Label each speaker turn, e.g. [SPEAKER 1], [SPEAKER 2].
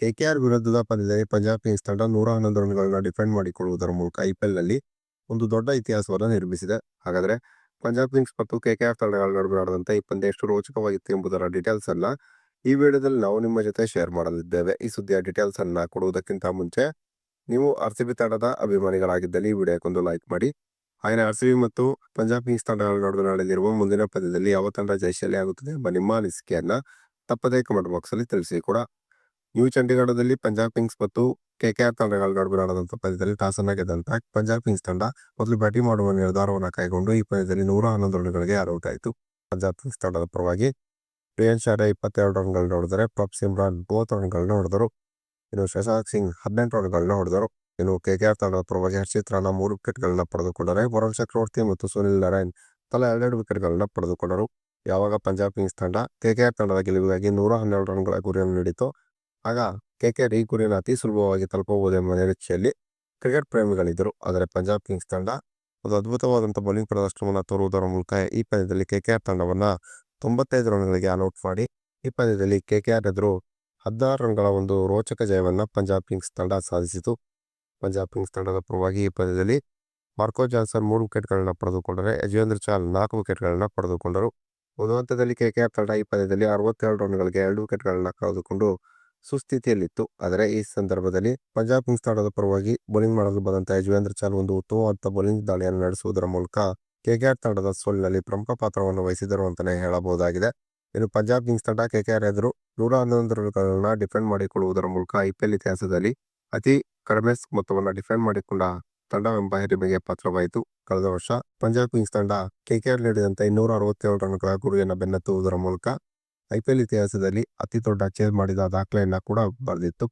[SPEAKER 1] KKR ವಿರುದ್ಧದ ಪಂದ್ಯದಲ್ಲಿ Punjab Kings ತಂಡ ನೂರ ಹನ್ನೊಂದು ರನ್ಗಳನ್ನ ಡಿಫೆಂಡ್ ಮಾಡಿಕೊಳ್ಳುವುದರ ಮೂಲಕ ಐಪಿಎಲ್ನಲ್ಲಿ ಒಂದು ದೊಡ್ಡ ಇತಿಹಾಸವನ್ನು ನಿರ್ಮಿಸಿದೆ. ಹಾಗಾದ್ರೆ ಪಂಜಾಬ್ ಕಿಂಗ್ಸ್ ಮತ್ತು ಆರ್ ತಂಡಗಳ ನಡುವೆ ನಡೆದಂತೆ ಈ ಪಂದ್ಯ ಎಷ್ಟು ರೋಚಕವಾಗಿತ್ತು ಎಂಬುದರ ಡೀಟೇಲ್ಸ್ ಅನ್ನು ಈ ವಿಡಿಯೋದಲ್ಲಿ ನಾವು ನಿಮ್ಮ ಜೊತೆ ಶೇರ್ ಮಾಡಲಿದ್ದೇವೆ. ಈ ಸುದ್ದಿಯ ಡೀಟೇಲ್ಸ್ ಅನ್ನು ಕೊಡುವುದಕ್ಕಿಂತ ಮುಂಚೆ ನೀವು ಆರ್ ಸಿ ಬಿ ತಂಡದ ಅಭಿಮಾನಿಗಳಾಗಿದ್ದಲ್ಲಿ ಈ ವಿಡಿಯೋಕ್ಕೊಂದು ಲೈಕ್ ಮಾಡಿ. ಹಾಗೆ ಆರ್ ಸಿ ಬಿ ಮತ್ತು ಪಂಜಾಬ್ ಕಿಂಗ್ಸ್ ತಂಡಗಳ ನಡುವೆ ನಡೆಯಲಿರುವ ಮುಂದಿನ ಪಂದ್ಯದಲ್ಲಿ ಯಾವ ತಂಡ ಜಯಶಾಲಿ ಆಗುತ್ತದೆ ಎಂಬ ನಿಮ್ಮ ಅನಿಸಿಕೆಯನ್ನು ತಪ್ಪದೇ ಕಮೆಂಟ್ ಬಾಕ್ಸ್ ಅಲ್ಲಿ ತಿಳಿಸಿ ಕೂಡ. ನ್ಯೂ ಚಂಡೀಗಢದಲ್ಲಿ ಪಂಜಾಬ್ ಕಿಂಗ್ಸ್ ಮತ್ತು ಕೆಕೆಆರ್ ತಂಡಗಳ ನಡುವೆ ನಡೆದಂತಹ ಪಂದ್ಯದಲ್ಲಿ ಟಾಸ್ ಅನ್ನ ಗೆದ್ದಂತ ಪಂಜಾಬ್ ಕಿಂಗ್ಸ್ ತಂಡ ಮೊದಲು ಬ್ಯಾಟಿಂಗ್ ಮಾಡುವ ನಿರ್ಧಾರವನ್ನು ಕೈಗೊಂಡು ಈ ಪಂದ್ಯದಲ್ಲಿ ನೂರ ಹನ್ನೊಂದು ರನ್ಗಳಿಗೆ ಆರೌಟ್ ಆಯಿತು. ಪಂಜಾಬ್ ಕಿಂಗ್ಸ್ ತಂಡದ ಪರವಾಗಿ ಪ್ರಿಯನ್ ಶಾರ ಇಪ್ಪತ್ತೆರಡು ರನ್ಗಳನ್ನ ಹೊಡೆದರೆ ಪ್ರಪ್ ಸಿಮ್ರಾನ್ ಮೂವತ್ತು ರನ್ಗಳನ್ನ ಹೊಡೆದರು ಇನ್ನು ಶಶಾಂಕ್ ಸಿಂಗ್ ಹದಿನೆಂಟು ರನ್ಗಳನ್ನ ಹೊಡೆದರು ಇನ್ನು ಕೆಕೆಆರ್ ತಂಡದ ಪರವಾಗಿ ಹರ್ಷಿತ್ ರಾಣಾ ಮೂರು ವಿಕೆಟ್ಗಳನ್ನ ಪಡೆದುಕೊಂಡರೆ ವರುಣ್ ಚಕ್ರವರ್ತಿ ಮತ್ತು ಸುನಿಲ್ ನಾರಾಯಣ್ ತಲಾ ಎರಡೆರಡು ವಿಕೆಟ್ಗಳನ್ನ ಪಡೆದುಕೊಂಡರು. ಯಾವಾಗ ಪಂಜಾಬ್ ಕಿಂಗ್ಸ್ ತಂಡ ಕೆಕೆಆರ್ ತಂಡದ ಗೆಲುವಿಗಾಗಿ ನೂರ ಹನ್ನೆರಡು ರನ್ಗಳ ಗುರಿಯನ್ನು ನೀಡಿತು ಆಗ ಕೆಕೆಆರ್ ಈ ಗುರಿಯನ್ನು ಅತಿ ಸುಲಭವಾಗಿ ತಲುಪಬಹುದೆಂಬ ನಿರೀಕ್ಷೆಯಲ್ಲಿ ಕ್ರಿಕೆಟ್ ಪ್ರೇಮಿಗಳಿದ್ದರು. ಆದರೆ ಪಂಜಾಬ್ ಕಿಂಗ್ಸ್ ತಂಡ ಒಂದು ಅದ್ಭುತವಾದಂಥ ಬೌಲಿಂಗ್ ಪ್ರದರ್ಶನವನ್ನು ತೋರುವುದರ ಮೂಲಕ ಈ ಪಂದ್ಯದಲ್ಲಿ ಕೆಕೆಆರ್ ತಂಡವನ್ನು ತೊಂಬತ್ತೈದು ರನ್ಗಳಿಗೆ ಆಲ್ಔಟ್ ಮಾಡಿ, ಈ ಪಂದ್ಯದಲ್ಲಿ ಕೆಕೆಆರ್ ಎದುರು ಹದಿನಾರು ರನ್ಗಳ ಒಂದು ರೋಚಕ ಜಯವನ್ನು ಪಂಜಾಬ್ ಕಿಂಗ್ಸ್ ತಂಡ ಸಾಧಿಸಿತು. ಪಂಜಾಬ್ ಕಿಂಗ್ಸ್ ತಂಡದ ಪರವಾಗಿ ಈ ಪಂದ್ಯದಲ್ಲಿ ಮಾರ್ಕೋ ಜಾನ್ಸನ್ ಮೂರು ವಿಕೆಟ್ಗಳನ್ನು ಪಡೆದುಕೊಂಡರೆ, ಯಜವೇಂದ್ರ ಚಾಲ್ ನಾಲ್ಕು ವಿಕೆಟ್ಗಳನ್ನು ಪಡೆದುಕೊಂಡರು. ಒಂದು ಹಂತದಲ್ಲಿ ಕೆಕೆಆರ್ ತಂಡ ಈ ಪಂದ್ಯದಲ್ಲಿ ಅರವತ್ತೆರಡು ರನ್ಗಳಿಗೆ ಎರಡು ವಿಕೆಟ್ಗಳನ್ನು ಕಳೆದುಕೊಂಡು ಸುಸ್ಥಿತಿಯಲ್ಲಿತ್ತು ಆದರೆ ಈ ಸಂದರ್ಭದಲ್ಲಿ ಪಂಜಾಬ್ ಕಿಂಗ್ಸ್ ತಂಡದ ಪರವಾಗಿ ಬೌಲಿಂಗ್ ಮಾಡಲು ಬಂದಂತಹ ಯಜವೇಂದ್ರ ಚಾಲ್ ಒಂದು ಉತ್ತಮವಾದ ಬೌಲಿಂಗ್ ದಾಳಿಯನ್ನು ನಡೆಸುವುದರ ಮೂಲಕ ಕೆಕೆಆರ್ ತಂಡದ ಸೋಲಿನಲ್ಲಿ ಪ್ರಮುಖ ಪಾತ್ರವನ್ನು ವಹಿಸಿದರು ಅಂತಲೇ ಹೇಳಬಹುದಾಗಿದೆ. ಇನ್ನು ಪಂಜಾಬ್ ಕಿಂಗ್ಸ್ ತಂಡ ಕೆಕೆಆರ್ ಎದುರು ನೂರ ಹನ್ನೊಂದು ರನ್ಗಳನ್ನ ಡಿಫೆಂಡ್ ಮಾಡಿಕೊಳ್ಳುವುದರ ಮೂಲಕ ಐಪಿಎಲ್ ಇತಿಹಾಸದಲ್ಲಿ ಅತಿ ಕಡಿಮೆ ಮೊತ್ತವನ್ನು ಡಿಫೆಂಡ್ ಮಾಡಿಕೊಂಡ ತಂಡವೆಂಬ ಹೆರಿಮೆಗೆ ಪಾತ್ರವಾಯಿತು. ಕಳೆದ ವರ್ಷ ಪಂಜಾಬ್ ಕಿಂಗ್ಸ್ ತಂಡ ಕೆಕೆಆರ್ ನೀಡಿದಂತೆ ಇನ್ನೂರ ಅರವತ್ತೇಳು ರನ್ಗಳ ಗುರಿಯನ್ನು ಬೆನ್ನತ್ತುವುದರ ಮೂಲಕ ಐಪಿಎಲ್ ಇತಿಹಾಸದಲ್ಲಿ ಅತಿ ದೊಡ್ಡ ಚೇಂಜ್ ಮಾಡಿದ ದಾಖಲೆಯನ್ನ ಕೂಡ ಬರೆದಿತ್ತು.